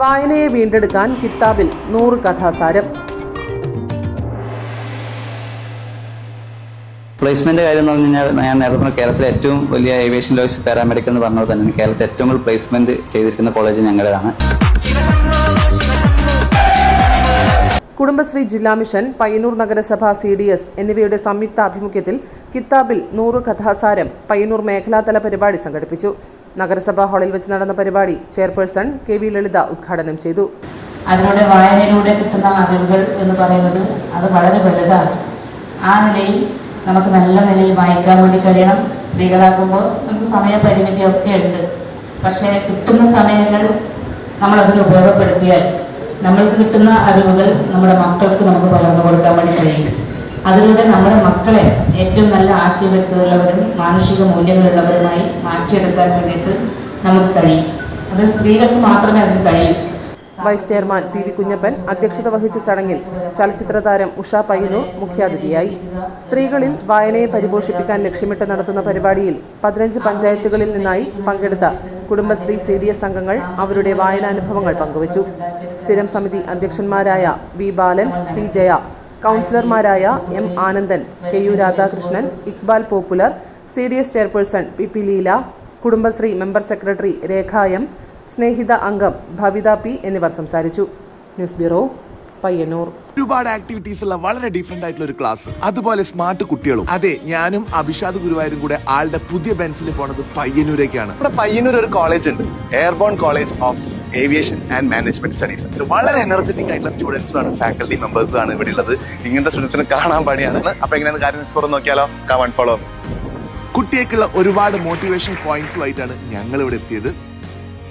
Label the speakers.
Speaker 1: വായനയെ വീണ്ടെടുക്കാൻ കിത്താബിൽ നൂറ് കഥാസാരം.
Speaker 2: പ്ലേസ്മെന്റ് കാര്യം എന്ന് പറഞ്ഞു കഴിഞ്ഞാൽ ഞാൻ നേരത്തെ പറഞ്ഞ കേരളത്തിലെ ഏറ്റവും വലിയ ഏവിയേഷൻ ലോയ്സ് പാരാമെഡിക്കൽ എന്ന് പറഞ്ഞത് തന്നെ കേരളത്തിൽ ഏറ്റവും കൂടുതൽ പ്ലേസ്മെന്റ് ചെയ്തിരിക്കുന്ന കോളേജ് ഞങ്ങളുടേതാണ്.
Speaker 1: കുടുംബശ്രീ ജില്ലാ മിഷൻ പയ്യന്നൂർ നഗരസഭ സി ഡി എസ് എന്നിവയുടെ സംയുക്ത ആഭിമുഖ്യത്തിൽ കിത്താബിൽ നൂറ് കഥാസാരം പയ്യന്നൂർ മേഖലാതല പരിപാടി സംഘടിപ്പിച്ചു. നഗരസഭാ ഹാളിൽ വെച്ച് നടന്ന പരിപാടി ചെയർപേഴ്സൺ കെ വി ലളിത ഉദ്ഘാടനം ചെയ്തു.
Speaker 3: അതിലൂടെ വായനയിലൂടെ കിട്ടുന്ന അറിവുകൾ എന്ന് പറയുന്നത് അത് വളരെ വലുതാണ്. ആ നിലയിൽ നമുക്ക് നല്ല നിലയിൽ വായിക്കാൻ വേണ്ടി കഴിയണം. സ്ത്രീകളാകുമ്പോൾ നമുക്ക് സമയപരിമിതിയൊക്കെ ഉണ്ട്. പക്ഷേ കിട്ടുന്ന സമയങ്ങൾ നമ്മൾ അതിന് ഉപയോഗപ്പെടുത്തിയാൽ നമ്മൾക്ക് കിട്ടുന്ന അറിവുകൾ നമ്മുടെ മക്കൾക്ക് നമുക്ക് പകർന്നു കൊടുക്കാൻ വേണ്ടി കഴിയും. അതിലൂടെ നമ്മുടെ മക്കളെ ഏറ്റവും നല്ല ആശയവ്യക്തതയുള്ളവരും മാനുഷിക മൂല്യങ്ങളുള്ളവരുമായി മാറ്റിയെടുക്കാൻ വേണ്ടിയിട്ട് നമുക്ക് കഴിയും. അത് സ്ത്രീകൾക്ക് മാത്രമേ അതിന് കഴിയൂ.
Speaker 1: Vice chairman P V Kunjappan അധ്യക്ഷത വഹിച്ച ചടങ്ങിൽ ചലച്ചിത്ര താരം ഉഷ പയ്യന്നൂർ മുഖ്യാതിഥിയായി. സ്ത്രീകളിൽ വായനയെ പരിപോഷിപ്പിക്കാൻ ലക്ഷ്യമിട്ട് നടത്തുന്ന പരിപാടിയിൽ പതിനഞ്ച് പഞ്ചായത്തുകളിൽ നിന്നായി പങ്കെടുത്ത കുടുംബശ്രീ സി ഡി എസ് അംഗങ്ങൾ അവരുടെ വായനാനുഭവങ്ങൾ പങ്കുവച്ചു. സ്ഥിരം സമിതി അധ്യക്ഷന്മാരായ വി ബാലൻ സി ജയ കൗൺസിലർമാരായ M Anandan K U Radhakrishnan Iqbal popular C D S chairperson P P Leela Kudumbashree member secretary Rekha M Snehitha അംഗം ഭവിത പി എന്നിവർ സംസാരിച്ചു. News bureau Payyanur.
Speaker 4: ഒരുപാട് ആക്ടിവിറ്റീസ് ഉള്ള വളരെ ഡിഫറെന്റ് ആയിട്ടുള്ള ഒരു ക്ലാസ് അതുപോലെ സ്മാർട്ട് കുട്ടികളും. അതെ ഞാനും അഭിഷാദ് ഗുരുവായൂരും കൂടെ ആളുടെ പുതിയ ബെൻസിൽ പോണത് പയ്യന്നൂരേക്കാണ്.
Speaker 5: നമ്മുടെ പയ്യന്നൂർ ഒരു കോളേജ് ഉണ്ട്. Airborne college of aviation and management studies വളരെ എനർജറ്റിക് ആയിട്ടുള്ള സ്റ്റുഡൻസ് ആണ് ഫാക്കൽറ്റി മെമ്പേഴ്സ് ആണ് ഇവിടെ ഉള്ളത്. ഇങ്ങനത്തെ സ്റ്റുഡൻസിന് കാണാൻ പണിയാണ്. അപ്പൊ എങ്ങനെയാണ് കാര്യം? സ്കോർ നോക്കിയാലോ? കമൺ ഫോളോ
Speaker 4: കുട്ടിയേക്കുള്ള ഒരുപാട് മോട്ടിവേഷൻ പോയിന്റ്സുമായിട്ടാണ് ഞങ്ങൾ ഇവിടെ എത്തിയത്.